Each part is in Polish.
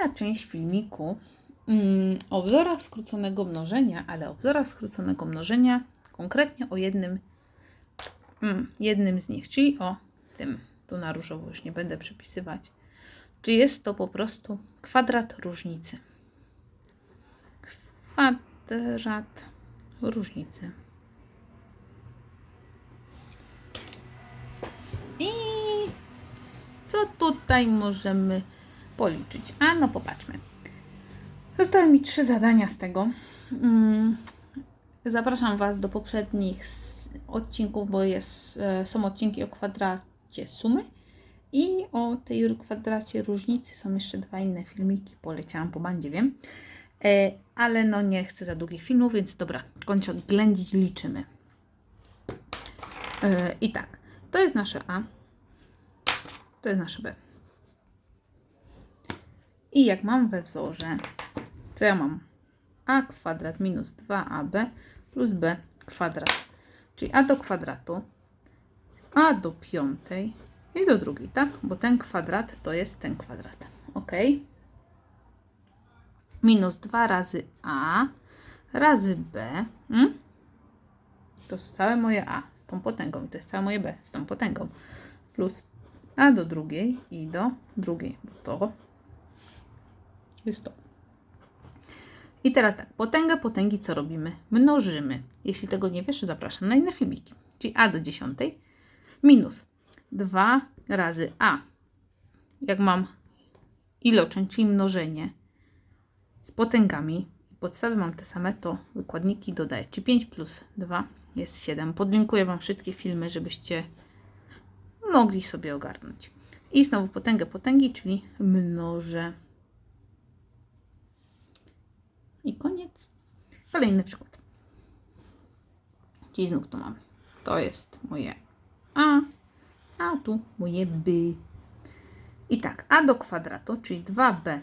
kolejna część filmiku mm, o wzorach skróconego mnożenia, ale o wzorach skróconego mnożenia konkretnie o jednym, mm, jednym z nich, czyli o tym. Tu na różowo już nie będę przepisywać. Czy jest to po prostu kwadrat różnicy? Kwadrat różnicy. I co tutaj możemy policzyć? A no popatrzmy. Zostały mi trzy zadania z tego. Mm, Zapraszam Was do poprzednich odcinków, bo jest, e, są odcinki o kwadracie sumy i o tej kwadracie różnicy. Są jeszcze dwa inne filmiki. Poleciałam po bandzie, wiem. E, Ale no nie chcę za długich filmów, więc dobra, kończę ględzić, liczymy. E, I tak, to jest nasze A. To jest nasze B. I jak mam we wzorze, to ja mam a kwadrat minus 2ab plus b kwadrat. Czyli a do kwadratu, a do piątej i do drugiej, tak? Bo ten kwadrat to jest ten kwadrat. Ok? Minus 2 razy a razy b. Mm? To jest całe moje a z tą potęgą. I to jest całe moje b z tą potęgą. Plus a do drugiej i do drugiej. Bo to jest to. I teraz tak, potęgę potęgi co robimy? Mnożymy. Jeśli tego nie wiesz, zapraszam na inne filmiki. Czyli a do dziesiątej minus 2 razy a. Jak mam iloczyn, czyli mnożenie z potęgami, podstawy mam te same, to wykładniki dodaję. Czyli 5 plus 2 jest 7. Podlinkuję Wam wszystkie filmy, żebyście mogli sobie ogarnąć. I znowu potęgę potęgi, czyli mnożę. I koniec. Kolejny przykład. Czyli znów tu mam. To jest moje A, a tu moje B. I tak, A do kwadratu, czyli 2B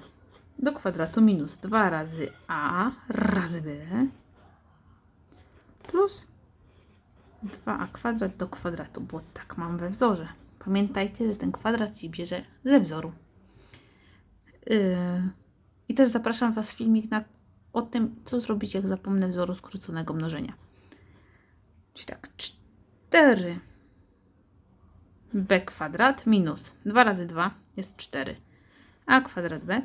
do kwadratu minus 2 razy A razy B plus 2a kwadrat do kwadratu, bo tak mam we wzorze. Pamiętajcie, że ten kwadrat się bierze ze wzoru. Yy, I też zapraszam Was filmik na, o tym, co zrobić, jak zapomnę wzoru skróconego mnożenia. Czyli tak, 4 b kwadrat minus 2 razy 2 jest 4 a kwadrat b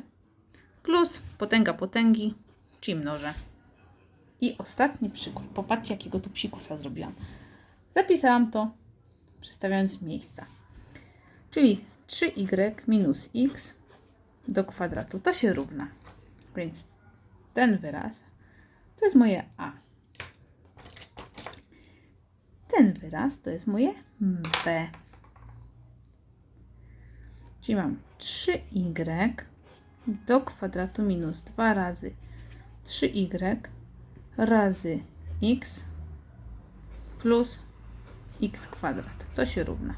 plus potęga potęgi, czyli mnożę. I ostatni przykład. Popatrzcie, jakiego tu psikusa zrobiłam. Zapisałam to, przestawiając miejsca. Czyli 3y minus x do kwadratu. To się równa. Więc ten wyraz to jest moje a. Ten wyraz to jest moje b. Czyli mam 3y do kwadratu minus 2 razy 3y razy x plus x kwadrat. To się równa.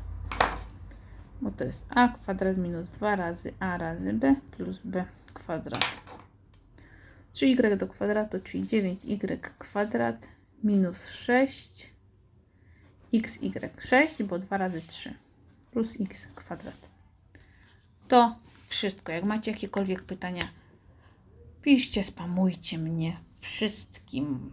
Bo to jest a kwadrat minus 2 razy a razy b plus b kwadrat. 3y do kwadratu, czyli 9y kwadrat minus 6 xy 6, bo 2 razy 3 plus x kwadrat. To wszystko. Jak macie jakiekolwiek pytania, piszcie, spamujcie mnie wszystkim.